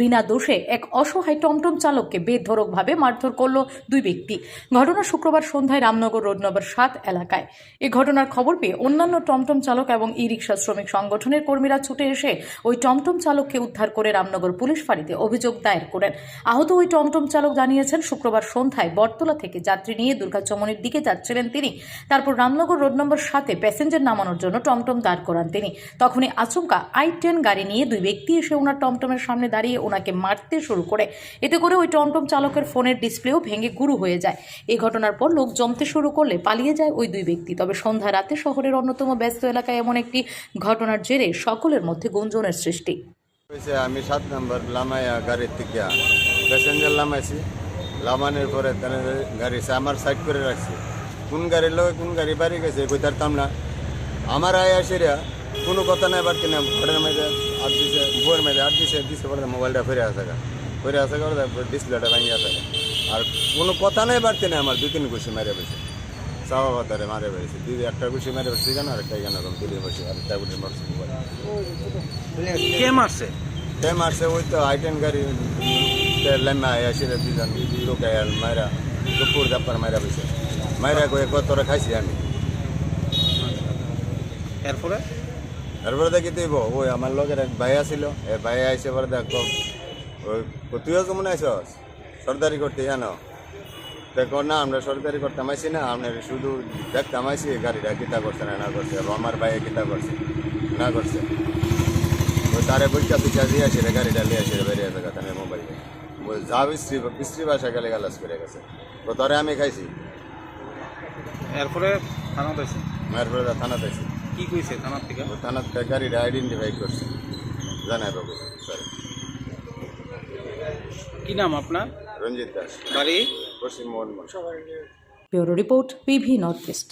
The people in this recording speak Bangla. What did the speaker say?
বিনা দোষে এক অসহায় টমটম চালককে বেধরকভাবে মারধর করল দুই ব্যক্তি। ঘটনা শুক্রবার সন্ধ্যায় রামনগর রোড নম্বর সাত এলাকায়। এ ঘটনার খবর পেয়ে অন্যান্য টমটম চালক এবং ই রিক্সা শ্রমিক সংগঠনের কর্মীরা ছুটে এসে ওই টমটম চালককে উদ্ধার করে রামনগর পুলিশ ফাঁড়িতে অভিযোগ দায়ের করেন। আহত ওই টমটম চালক জানিয়েছেন, শুক্রবার সন্ধ্যায় বটতলা থেকে যাত্রী নিয়ে দুর্গাচমনের দিকে যাচ্ছিলেন তিনি। তারপর রামনগর রোড নম্বর সাতে প্যাসেঞ্জার নামানোর জন্য টমটম দাঁড় করান তিনি। তখনই আচমকা আই টেন গাড়ি নিয়ে দুই ব্যক্তি এসে ওনার টমটমের সামনে দাঁড়িয়ে ওনাকে মারতে শুরু করে। এতে করে ওই টমটম চালকের ফোনের ডিসপ্লেও ভেঙে গুরু হয়ে যায়। এই ঘটনার পর লোক জমতে শুরু করলে পালিয়ে যায় ওই দুই ব্যক্তি। তবে সন্ধ্যা রাতে শহরের অন্যতম ব্যস্ত এলাকায় এমন একটি ঘটনার জেরে সকলের মধ্যে গুঞ্জনের সৃষ্টি। আমি সাত নম্বর লামাইয়া গাড়ির থেকে প্যাসেঞ্জার লামাইছি। লামানোর পরে গাড়ি আমার সাইড করে রাখছি। কোন গাড়ির লোক কোন গাড়ি বাড়ি গেছে কই তারতাম না আমার আয় আসিরা কোনো কথা নাই বাড়তি না ঘরের মধ্যে আট দিছে বইয়ের মধ্যে আট দিছে দিছে পরে মোবাইলটা ফিরে আসে গা। ফিরে আসে করে ডিসপ্লেটা ভেঙে আসে গা। আর কোনো কথা নাই বাড়তি না আমার দুই তিন ঘুষি মেরে পেয়েছে চাওয়া বাতারে মারে পেয়েছে দুই একটা ঘুষি মেরে পেয়েছে কেন? আরেকটা কেন? এরকম দিলে বসে আর একটা ঘুষি মারছে কে মারছে? টাইম আসছে ওই তো আইটেন গাড়ি লেমা আসে দুজন লোক মায়েরা দুপুর দাপ্পার মায়েরা বসে। মায়েরা কয়ে কতটা খাইছি আমি? এরপরে? তারপরে দেখি তুই ওই আমার লোকের এক ভাই ছিল এ ভাইয়া আইসে পরে দেখ ওই তুইও কেমন আইসস সর্দারি করতে জানো? দেখো না আমরা সরকারি করতাম আইসি না আপনার শুধু দেখতাম আইসি গাড়িটা কিতা করছে না না করছে আমার ভাইয়া কিতা করছে না করছে। ওই তারে বইটা পিছা দিয়ে আসে রে গাড়িটা লিয়ে আসে রে বেরিয়ে আছে কাতানের মোবাইলে। ওই যা বৃষ্টি বৃষ্টি বাসা গেলে গালাস করে গেছে। তো তরে আমি খাইছি। এরপরে থানা পাইছে মায়ের পরে থানাতে আইছি। কি কইছে থানার থেকে? থানার থেকে গাড়িটা আইডেন্টিফাই করছে। জানাই বাবু স্যার কি নাম আপনার? রঞ্জিত দাস। বাড়ি? পশ্চিম Mohan bureau report PV North East.